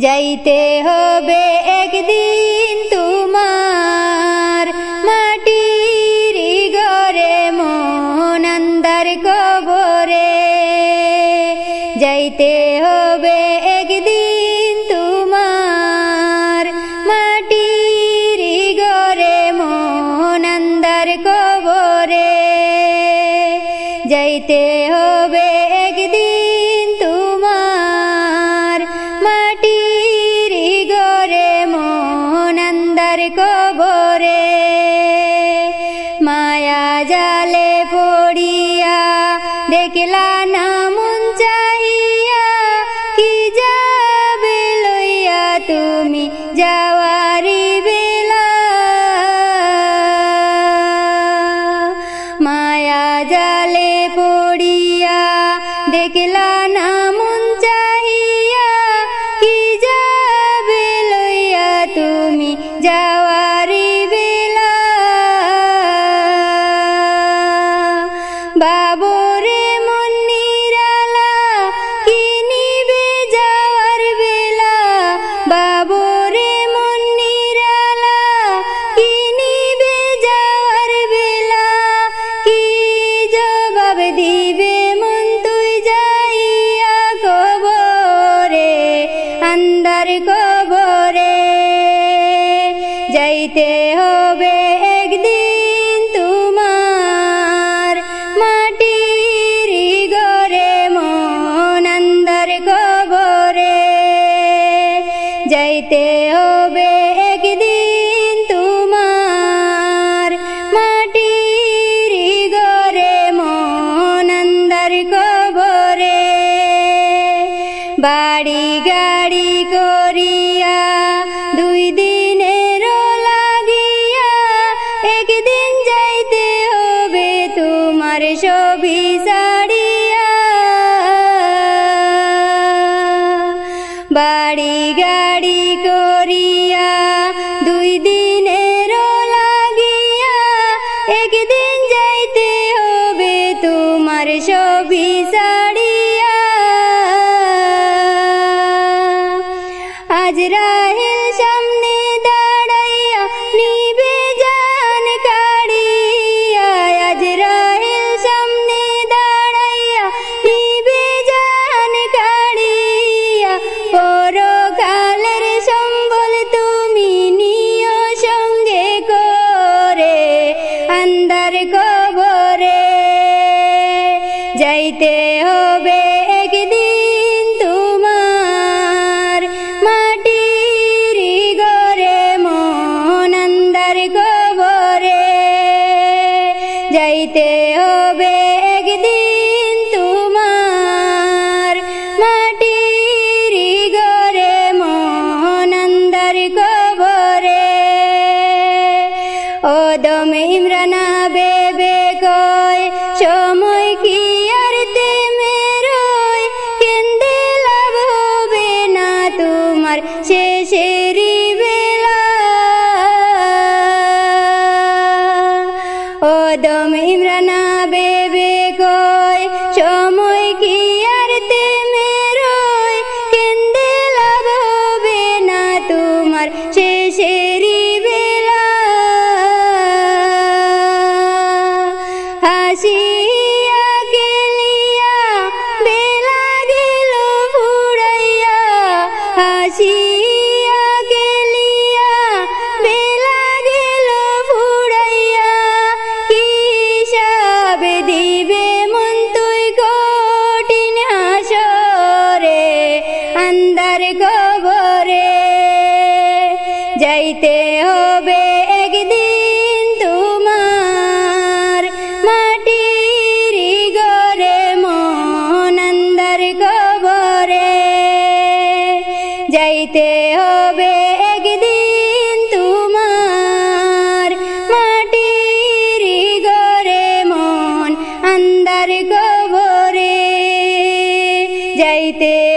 যাইতে হবে একদিন তোমার মাটির ঘরে মনান্দার কবরে। যাইতে হবে একদিন তোমার মাটির ঘরে মনান্দার কবরে। যাইতে দেখলা না মন চাহিয়া, কি যাবে লইয়া তুমি যাওয়ারি বেলা? মায়া জালে পড়িয়া দেখলা না মন চাহিয়া, কি যাবে লইয়া তুমি যাওয়ারি বেলা? বাবরে যাইতে হবে একদিন তোমার মাটির গরে মন আন্দার কবরে। যাইতে হবে তোমার ছবি সারিয়া আজ রাহেল যাইতে হবে একদিন তোমার মাটির গরে মনন্দর কবরে। ও দম ইমরানা ও দম ইমরানা যাইতে হবে একদিন তোমার মাটির গরে মন আন্দার কবরে। যাইতে হবে একদিন তোমার মাটির গরে মন আন্দার কবরে। যাইতে